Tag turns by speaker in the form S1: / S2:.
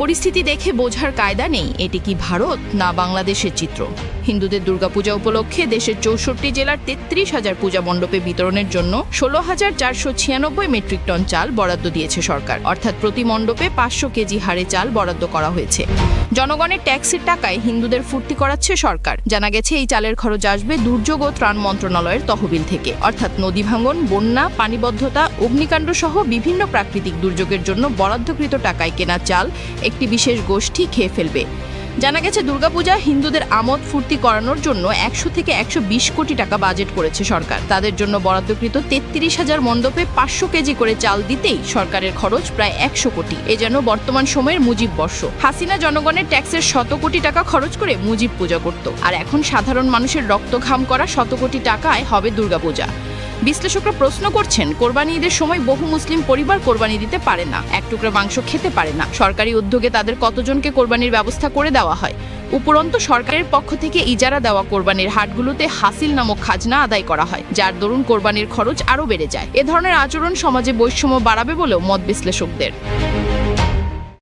S1: পরিস্থিতি দেখে বোঝার কায়দা নেই। এটি কি ভারত না বাংলাদেশের চিত্র? হিন্দুদের দুর্গাপূজা উপলক্ষে দেশের চৌষট্টি জেলার তেত্রিশ হাজার পূজা মণ্ডপে বিতরণের জন্য ষোলো হাজার চারশো ছিয়ানব্বই মেট্রিক টন চাল বরাদ্দ দিয়েছে সরকার। অর্থাৎ প্রতি মণ্ডপে পাঁচশো কেজি হারে চাল বরাদ্দ করা হয়েছে। জনগণের ট্যাক্সের টাকায় হিন্দুদের ফুর্তি করাচ্ছে সরকার। জানা গেছে, এই চালের খরচ আসবে দুর্যোগ ও ত্রাণ মন্ত্রণালয়ের তহবিল থেকে। অর্থাৎ নদী ভাঙন, বন্যা, পানিবদ্ধতা, অগ্নিকাণ্ড সহ বিভিন্ন প্রাকৃতিক দুর্যোগের জন্য বরাদ্দকৃত টাকায় কেনা চাল একটি বিশেষ গোষ্ঠী খেয়ে ফেলবে। জানা গেছে, দুর্গাপূজা হিন্দুদের আমোদ ফুর্তি করানোর জন্য একশো থেকে একশো বিশ কোটি টাকা বাজেট করেছে সরকার। তাদের জন্য বরাদ্দকৃত তেত্রিশ হাজার মণ্ডপে পাঁচশো কেজি করে চাল দিতেই সরকারের খরচ প্রায় একশো কোটি। এ যেন বর্তমান সময়ের মুজিব বর্ষ। হাসিনা জনগণের ট্যাক্সের শত কোটি টাকা খরচ করে মুজিব পূজা করত। আর এখন সাধারণ মানুষের রক্ত ঘাম করা শত কোটি টাকায় হবে দুর্গাপূজা। বিশ্লেষকরা প্রশ্ন করছেন, কোরবানি ঈদের সময় বহু মুসলিম পরিবার কোরবানি দিতে পারে না। এক টুকরা মাংস খেতে পারে না। সরকারি উদ্যোগে তাদের কতজনকে কোরবানির ব্যবস্থা করে দেওয়া হয়? উপরন্তু সরকারের পক্ষ থেকে ইজারা দেওয়া কোরবানির হাটগুলোতে হাসিল নামক খাজনা আদায় করা হয়, যার দরুন কোরবানির খরচ আরও বেড়ে যায়। এ ধরনের আচরণ সমাজে বৈষম্য বাড়াবে বলেও মত বিশ্লেষকদের।